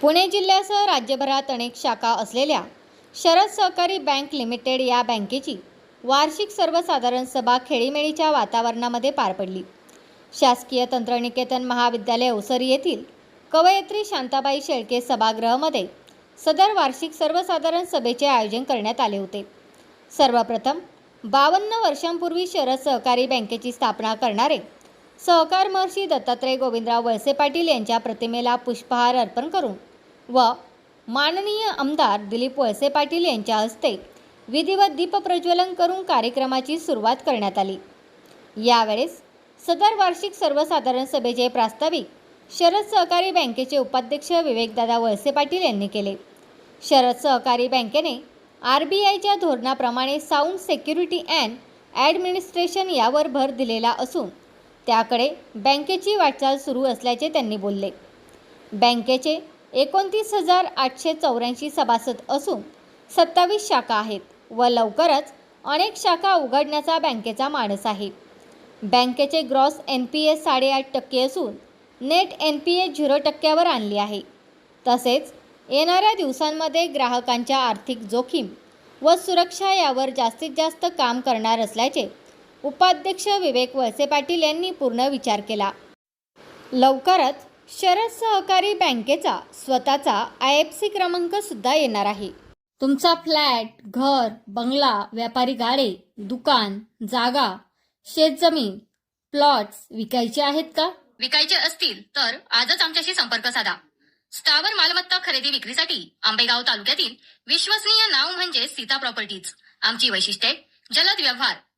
पुणे जिल्ह्यासह राज्यभरात अनेक शाखा असलेल्या शरद सहकारी बँक लिमिटेड या बँकेची वार्षिक सर्वसाधारण सभा खेळीमेळीच्या वातावरणामध्ये पार पडली. शासकीय तंत्रनिकेतन महाविद्यालय ओसरी येथील कवयित्री शांताबाई शेळके सभागृहामध्ये सदर वार्षिक सर्वसाधारण सभेचे आयोजन करण्यात आले होते. सर्वप्रथम बावन्न वर्षांपूर्वी शरद सहकारी बँकेची स्थापना करणारे सहकार महर्षी दत्तात्रय गोविंदराव वळसे पाटील यांच्या प्रतिमेला पुष्पहार अर्पण करून व माननीय आमदार दिलीप वळसे पाटील यांच्या हस्ते विधिवत दीपप्रज्वलन करून कार्यक्रमाची सुरुवात करण्यात आली. यावेळेस सदर वार्षिक सर्वसाधारण सभेचे प्रास्ताविक शरद सहकारी बँकेचे उपाध्यक्ष विवेकदादा वळसे पाटील यांनी केले. शरद सहकारी बँकेने आर बी आयच्या धोरणाप्रमाणे साऊंड सेक्युरिटी अँड ॲडमिनिस्ट्रेशन यावर भर दिलेला असून त्याकडे बँकेची वाटचाल सुरू असल्याचे त्यांनी बोलले. बँकेचे एकोणतीस हजार आठशे चौऱ्याऐंशी सभासद असून सत्तावीस शाखा आहेत व लवकरच अनेक शाखा उघडण्याचा बँकेचा मानस आहे. बँकेचे ग्रॉस एन पी एस साडेआठ टक्के असून net N P A zero टक्क्यावर आणली आहे. तसेच येणाऱ्या दिवसांमध्ये ग्राहकांच्या आर्थिक जोखीम व सुरक्षा यावर जास्तीत जास्त काम करणार असल्याचे उपाध्यक्ष विवेक वळसे पाटील यांनी पूर्ण विचार केला. लवकरच शरद सहकारी बँकेचा स्वतःचा आय एफ सी क्रमांक सुद्धा येणार आहे. तुमचा फ्लॅट घर बंगला व्यापारी गाडे दुकान जागा शेतजमीन प्लॉट्स विकायचे आहेत का? विकायचे असतील तर आजच आमच्याशी संपर्क साधा. स्थावर मालमत्ता खरेदी विक्रीसाठी आंबेगाव तालुक्यातील विश्वसनीय नाव म्हणजे सीता प्रॉपर्टीज. आमची वैशिष्ट्ये जलद व्यवहार